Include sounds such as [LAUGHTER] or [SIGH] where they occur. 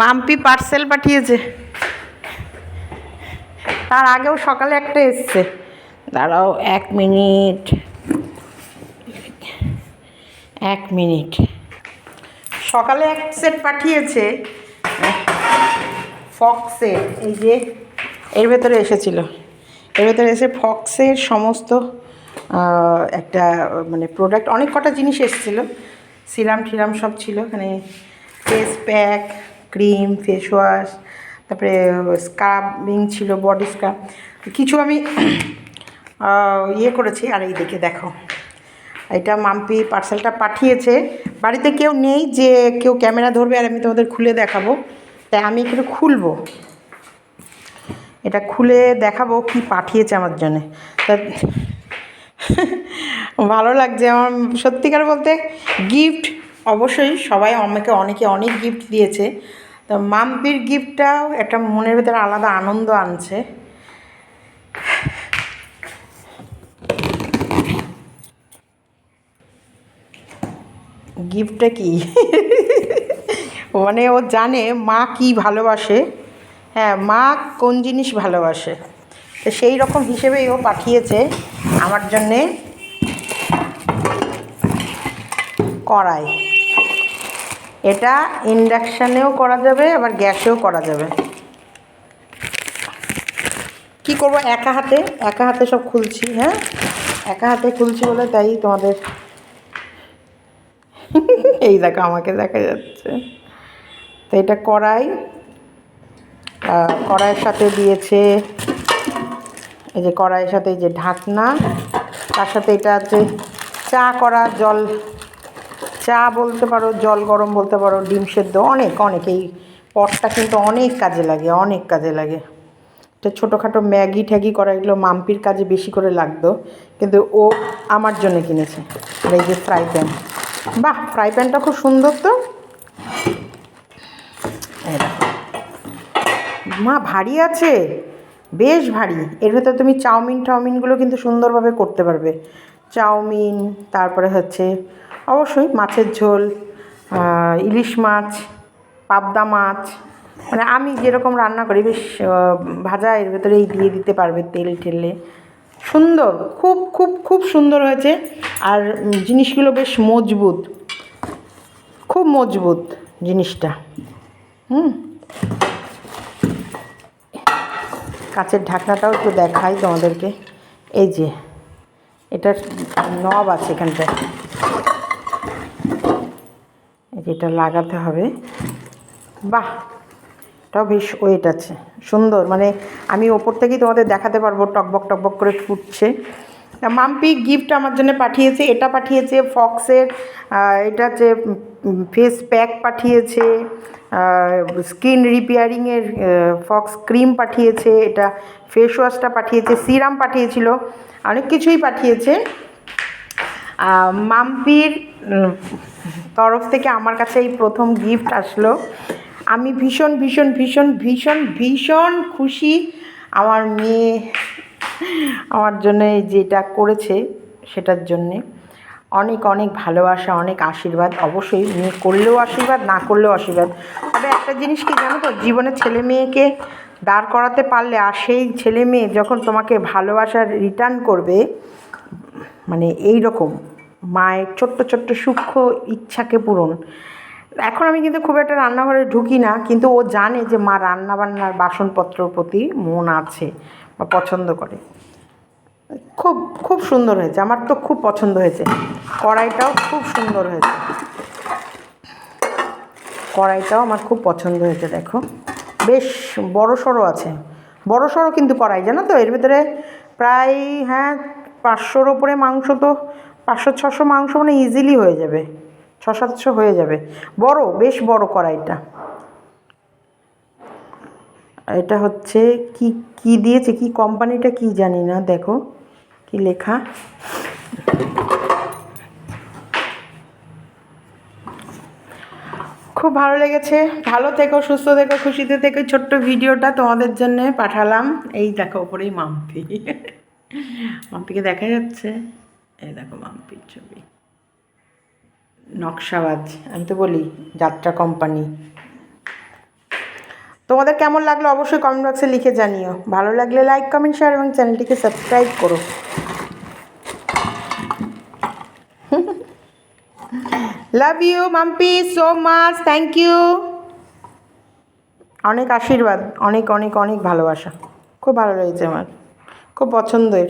Mampi parcel পাঠিয়েছে। তার আগেও সকালে একটা এসছে। দাঁড়াও, এক মিনিট। এক মিনিট। সকালে এক সেট পাঠিয়েছে ফক্সের এই যে এর ভেতরে এসেছিল। এর ভেতরে এসে ফক্সের সমস্ত একটা মানে প্রোডাক্ট অনেক কটা জিনিস এসেছিল। সিরাম টিরাম সব ছিল, এখানে face pack cream face wash তারপরে স্ক্রাবিং ছিল বডি স্ক্রাব কিছু আমি [COUGHS] ইয়ে করেছি। আর এই দিকে দেখো, এটা মাম্পি পার্সেলটা পাঠিয়েছে। বাড়িতে কেউ নেই যে কেউ ক্যামেরা ধরবে আর আমি তোমাদের খুলে দেখাবো। তাই আমি একটু খুলবো। এটা খুলে দেখাবো কি পাঠিয়েছে আমার জন্যে। তা [LAUGHS] ভালো লাগছে আমার, সত্যিকার বলতে গিফট অবশ্যই সবাই আমাকে অনেকে অনেক গিফট দিয়েছে। তো মাম্পির গিফটটাও একটা মনের ভেতরে আলাদা আনন্দ আনছে। গিফটটা কি? মানে ও জানে মা কি ভালোবাসে। হ্যাঁ মা কোন জিনিস ভালোবাসে? তো সেই রকম হিসেবেই ও পাঠিয়েছে আমার জন্যে কড়াই। এটা ইন্ডাকশানেও করা যাবে, আবার গ্যাসেও করা যাবে। কি করব? একা হাতে একা হাতে সব খুলছি হ্যাঁ? একা হাতে খুলছি বলে তাই তোমাদের [LAUGHS] এই দেখো, আমাকে দেখা যাচ্ছে। তো এটা কড়াই কড়াইয়ের সাথে দিয়েছে এই যে কড়াইয়ের সাথে এই যে ঢাকনা, তার সাথে এটা আছে চা করা, জল চা বলতে পারো, জল গরম বলতে পারো, ডিম সেদ্ধ, অনেক অনেক। এই পটটা কিন্তু অনেক কাজে লাগে, অনেক কাজে লাগে। এটা ছোটোখাটো ম্যাগি ঠ্যাগি করা, এগুলো মাম্পির কাজে বেশি করে লাগতো, কিন্তু ও আমার জন্য কিনেছে। এই যে ফ্রাই প্যান বাহ ফ্রাই প্যানটা খুব সুন্দর তো? মা, ভারী আছে। বেশ ভারী। এর ভেতর তুমি চাউমিন, টাউমিনগুলো কিন্তু সুন্দরভাবে করতে পারবে। চাউমিন, তারপরে হচ্ছে অবশ্যই মাছের ঝোল ইলিশ মাছ, পাবদা মাছ। মানে আমি যেরকম রান্না করি, বেশ ভাজা এর ভেতরেই দিয়ে দিতে পারবে তেল ঠেলে। সুন্দর, খুব খুব খুব সুন্দর হয়েছে। আর জিনিসগুলো বেশ মজবুত। খুব মজবুত জিনিসটা। হুম। কাঁচের ঢাকনাটাও একটু দেখাই তোমাদেরকে। এই যে। এটার নব আছে এখানটায়। এই যে এটা লাগাতে হবে। বাহ! এটাও বেশ ওয়েট আছে। সুন্দর। মানে আমি ওপর থেকেই তোমাদের দেখাতে পারব, টকবক টকবক করে ফুটছে। মাম্পি গিফট আমার জন্য পাঠিয়েছে, এটা পাঠিয়েছে ফক্সের এটা হচ্ছে ফেস প্যাক পাঠিয়েছে স্কিন রিপেয়ারিংয়ের ফক্স ক্রিম পাঠিয়েছে, এটা ফেস ওয়াশটা পাঠিয়েছে সিরাম পাঠিয়েছিল, অনেক কিছুই পাঠিয়েছে। মাম্পির তরফ থেকে আমার কাছে এই প্রথম গিফট আসলো। আমি ভীষণ ভীষণ ভীষণ ভীষণ ভীষণ খুশি আমার মেয়ে, আমার জন্য যেটা করেছে সেটার জন্যে। অনেক অনেক ভালোবাসা, অনেক আশীর্বাদ। অবশ্যই মেয়ে করলেও আশীর্বাদ, না করলেও আশীর্বাদ। তবে একটা জিনিস কি জানো তো, জীবনে ছেলে মেয়েকে দাঁড় করাতে পারলে আর সেই ছেলে মেয়ে যখন তোমাকে ভালোবাসার রিটার্ন করবে মানে এই রকম মায়ের ছোট্ট ছোট্ট সূক্ষ্ম ইচ্ছাকে পূরণ। এখন আমি কিন্তু খুব একটা রান্নাঘরে ঢুকি না, কিন্তু ও জানে যে মা রান্নাবান্নার বাসনপত্রর প্রতি মন আছে বা পছন্দ করে। খুব খুব সুন্দর হয়েছে। আমার তো খুব পছন্দ হয়েছে। কড়াইটাও খুব সুন্দর হয়েছে। কড়াইটাও আমার খুব পছন্দ হয়েছে, দেখো। বেশ বড় সড়ো আছে। বড় সড়ো কিন্তু কড়াই, জানো তো? এর ভিতরে প্রায় হ্যাঁ পাঁচশোর ওপরে মাংস তো, পাঁচশো, ছশো মাংস মানে ইজিলি হয়ে যাবে। ছ সাতশো হয়ে যাবে। বড়, বেশ বড় কড়াইটা। এটা হচ্ছে কি কি দিয়েছে? কি কোম্পানিটা কি জানি না, দেখো। কি লেখা? খুব ভালো লেগেছে। ভালো থেকো, সুস্থ থেকো, খুশিতে থেকো। ছোট্ট ভিডিওটা তোমাদের জন্য পাঠালাম। এই দেখো, ওপরেই মাম্পি। মাম্পিকে দেখা যাচ্ছে। এই দেখো মাম্পির ছবি। নকশাবাজ, আমি তো বলি, যাত্রা কোম্পানি তোমাদের কেমন লাগল অবশ্যই কমেন্ট বক্সে লিখে জানিও। ভালো লাগলে লাইক কমেন্ট শেয়ার এবং চ্যানেলটিকে সাবস্ক্রাইব করো। Love you Mampi so much thank you অনেক আশীর্বাদ, অনেক অনেক অনেক ভালোবাসা। খুব ভালো লেগেছে আমার। খুব পছন্দের।